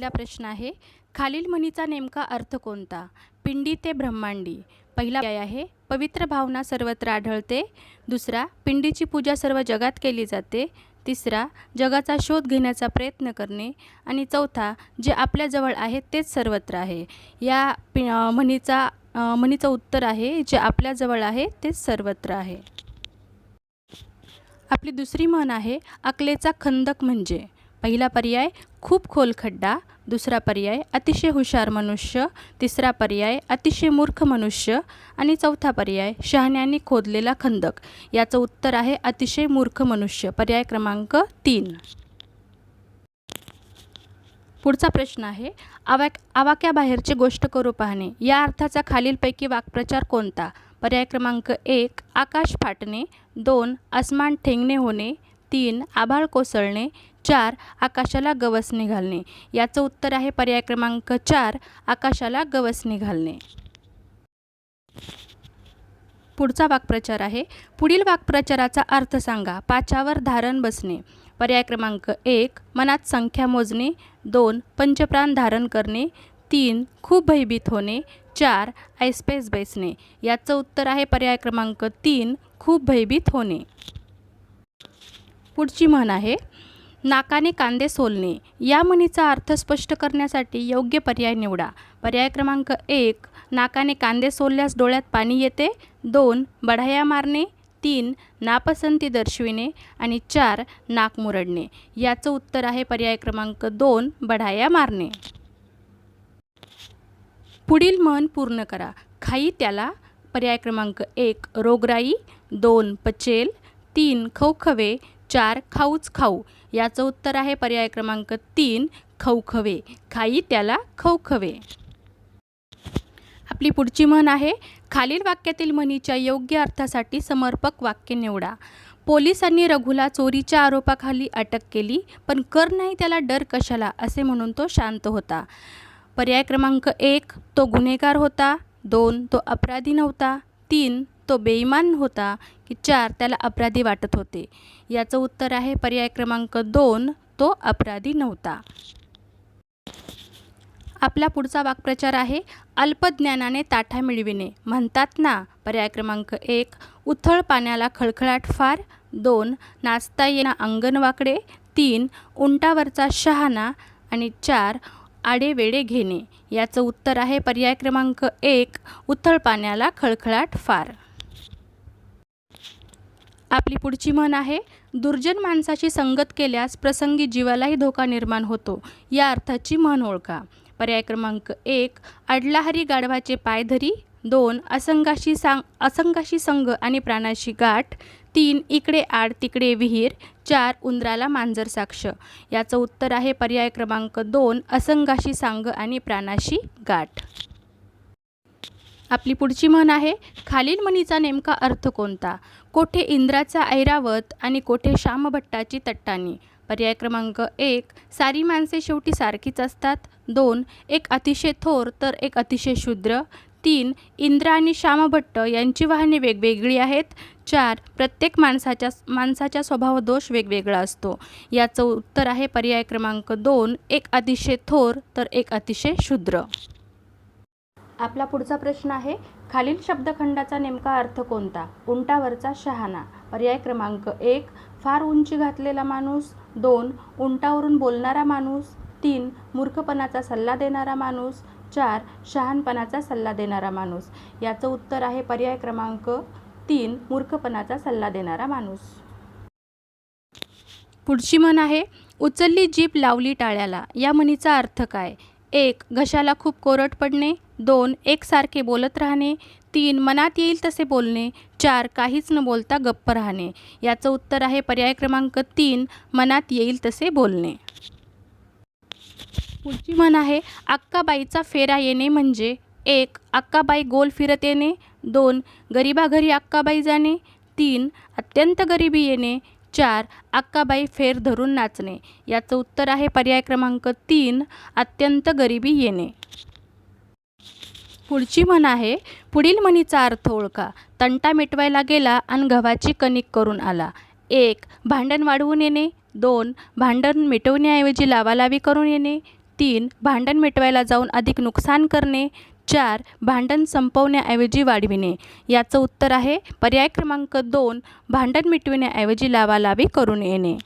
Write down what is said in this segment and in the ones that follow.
पहिला प्रश्न आहे खालील म्हणीचा नेमका अर्थ कोणता? पिंडी ते ब्रह्मांडी. पहिला पर्याय आहे पवित्र भावना सर्वत्र आढळते. दुसरा पिंडीची पूजा सर्व जगात केली जाते. तिसरा जगाचा शोध घेण्याचा प्रयत्न करणे. आणि चौथा जे आपल्याजवळ आहे तेच सर्वत्र आहे. या पि म्हणीचा म्हणीचं उत्तर आहे जे आपल्याजवळ आहे तेच सर्वत्र आहे. आपली दुसरी म्हण आहे अकलेचा खंदक म्हणजे. पहिला पर्याय खूप खोल खड्डा दुसरा पर्याय अतिशय हुशार मनुष्य तिसरा पर्याय अतिशय मूर्ख मनुष्य आणि चौथा पर्याय शहाण्यांनी खोदलेला खंदक. याचं उत्तर आहे अतिशय मूर्ख मनुष्य. पर्याय क्रमांक तीन. पुढचा प्रश्न आहे आवाक आवाक्याबाहेरची गोष्ट करू पाहणे. या अर्थाचा खालीलपैकी वाक्प्रचार कोणता? पर्याय क्रमांक एक आकाश फाटणे. दोन आसमान ठेंगणे होणे. तीन आभाळ कोसळणे चार आकाशाला गवसणी घालणे. याचं उत्तर आहे पर्याय क्रमांक चार आकाशाला गवसणी घालणे. पुढचा वाक्प्रचार आहे. पुढील वाक्प्रचाराचा अर्थ सांगा. पाचावर धारण बसणे. पर्याय क्रमांक एक मनात संख्या मोजणे. दोन पंचप्राण धारण करणे. तीन खूप भयभीत होणे. चार ऐसपेस बसणे. याचं उत्तर आहे पर्याय क्रमांक तीन खूप भयभीत होणे. पुढची म्हण आहे नाकाने कांदे सोलणे. या म्हणीचा अर्थ स्पष्ट करण्यासाठी योग्य पर्याय निवडा. पर्याय क्रमांक एक नाकाने कांदे सोलल्यास डोळ्यात पाणी येते. दोन बढाया मारणे. तीन नापसंती दर्शविणे. आणि चार नाक मुरडणे. याचं उत्तर आहे पर्याय क्रमांक दोन बढाया मारणे. पुढील म्हण पूर्ण करा. खाई त्याला पर्याय क्रमांक एक रोगराई. दोन पचेल. तीन खवखवे. चार खाऊच खाऊ. याचं उत्तर आहे पर्याय क्रमांक तीन खवखवे. खाई त्याला खवखवे. आपली पुढची म्हण आहे खालील वाक्यातील म्हणीच्या योग्य अर्थासाठी समर्पक वाक्य निवडा. पोलिसांनी रघुला चोरीच्या आरोपाखाली अटक केली पण कर नाही त्याला डर कशाला असे म्हणून तो शांत होता. पर्याय क्रमांक एक तो गुन्हेगार होता. दोन तो अपराधी नव्हता. तीन तो बेईमान होता की चार त्याला अपराधी वाटत होते. याचं उत्तर आहे पर्याय क्रमांक दोन तो अपराधी नव्हता. आपला पुढचा वाक्प्रचार आहे अल्पज्ञानाने ताठा मिळविणे. म्हणतात ना पर्याय क्रमांक एक उथळ पाण्याला खळखळाट फार. दोन नाचता येणा अंगण वाकडे. तीन उंटावरचा शहाणा. आणि चार आडेवेडे घेणे. याचं उत्तर आहे पर्याय क्रमांक एक उथळ पाण्याला खळखळाट फार. आपली पुढची म्हण आहे दुर्जन माणसाशी संगत केल्यास प्रसंगी जीवालाही धोका निर्माण होतो. या अर्थाची म्हण ओळखा. पर्याय क्रमांक एक अडलाहरी गाढवाचे पाय धरी. दोन असंगाशी सांग असंगाशी संघ आणि प्राणाशी गाठ. तीन इकडे आड तिकडे विहीर. चार उंदराला मांजर साक्ष. याचं उत्तर आहे पर्याय क्रमांक दोन असंगाशी सांग आणि प्राणाशी गाठ. आपली पुढची म्हण आहे खालील म्हणीचा नेमका अर्थ कोणता? कोठे इंद्राचा ऐरावत आणि कोठे श्यामभट्टाची तट्टाणी. पर्याय क्रमांक एक सारी माणसे शेवटी सारखीच असतात. दोन एक अतिशय थोर तर एक अतिशय शूद्र. तीन इंद्र आणि श्यामभट्ट यांची वाहने वेगवेगळी आहेत. चार प्रत्येक माणसाच्या माणसाच्या स्वभाव दोष वेगवेगळा असतो. याचं उत्तर आहे पर्याय क्रमांक दोन एक अतिशय थोर तर एक अतिशय शूद्र. आपला पुढचा प्रश्न आहे खालील शब्दखंडाचा नेमका अर्थ कोणता? उंटावरचा शहाणा. पर्याय क्रमांक एक फार उंची घातलेला माणूस. दोन उंटावरून बोलणारा माणूस. तीन मूर्खपणाचा सल्ला देणारा माणूस. चार शहाणपणाचा सल्ला देणारा माणूस. याचं उत्तर आहे पर्याय क्रमांक तीन मूर्खपणाचा सल्ला देणारा माणूस. पुढची म्हण आहे उचलली जीप लावली टाळ्याला. या म्हणीचा अर्थ काय? एक घशाला खूप कोरट पडणे. दोन एकसारखे बोलत राहणे तीन मनात येईल तसे बोलणे चार काहीच न बोलता गप्प राहणे. याचं उत्तर आहे पर्याय क्रमांक तीन मनात येईल तसे बोलणे. पुढची म्हण आहे अक्काबाईचा फेरा येणे म्हणजे एक अक्काबाई गोल फिरत येणे दोन गरिबाघरी अक्काबाई जाणे तीन अत्यंत गरिबी येणे चार अक्काबाई फेर धरून नाचणे. याचं उत्तर आहे पर्याय क्रमांक तीन अत्यंत गरिबी येणे. पुढची म्हण आहे पुढील म्हणीचा अर्थ ओळखा. तंटा मिटवायला गेला आणि गव्हाची कणिक करून आला. एक भांडण वाढवून येणे. दोन भांडण मिटवण्याऐवजी लावालावी करून येणे. तीन भांडण मिटवायला जाऊन अधिक नुकसान करणे. चार भांडण संपवण्याऐवजी वाढविणे. याचं उत्तर आहे पर्याय क्रमांक दोन भांडण मिटविण्याऐवजी लावालावी करून येणे.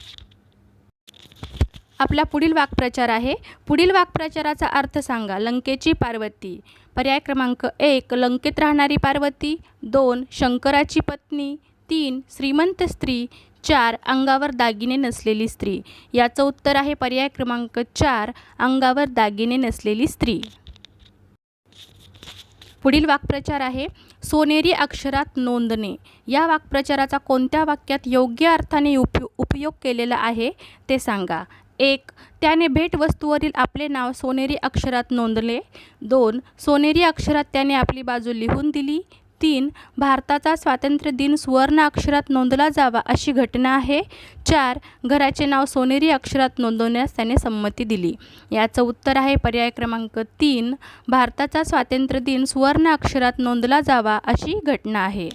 आपला पुढील वाक्प्रचार आहे. पुढील वाक्प्रचाराचा अर्थ सांगा लंकेची पार्वती. पर्याय क्रमांक एक लंकेत राहणारी पार्वती. दोन शंकराची पत्नी. तीन श्रीमंत स्त्री. चार अंगावर दागिने नसलेली स्त्री. याचं उत्तर आहे पर्याय क्रमांक चार अंगावर दागिने नसलेली स्त्री. पुढील वाक्प्रचार आहे सोनेरी अक्षरात नोंदणे. या वाक्प्रचाराचा कोणत्या वाक्यात योग्य अर्थाने उपयो उपयोग केलेला आहे ते सांगा. एक त्याने भेटवस्तूवरील आपले नाव सोनेरी अक्षरात नोंदले. दोन सोनेरी अक्षरात त्याने आपली बाजू लिहून दिली. तीन भारताचा स्वातंत्र्य दिन सुवर्ण अक्षरात नोंदला जावा अशी घटना आहे. चार घराचे नाव सोनेरी अक्षरात नोंदवण्यास त्याने संमती दिली. याचं उत्तर आहे पर्याय क्रमांक तीन भारताचा स्वातंत्र्य दिन सुवर्ण अक्षरात नोंदला जावा अशी घटना आहे.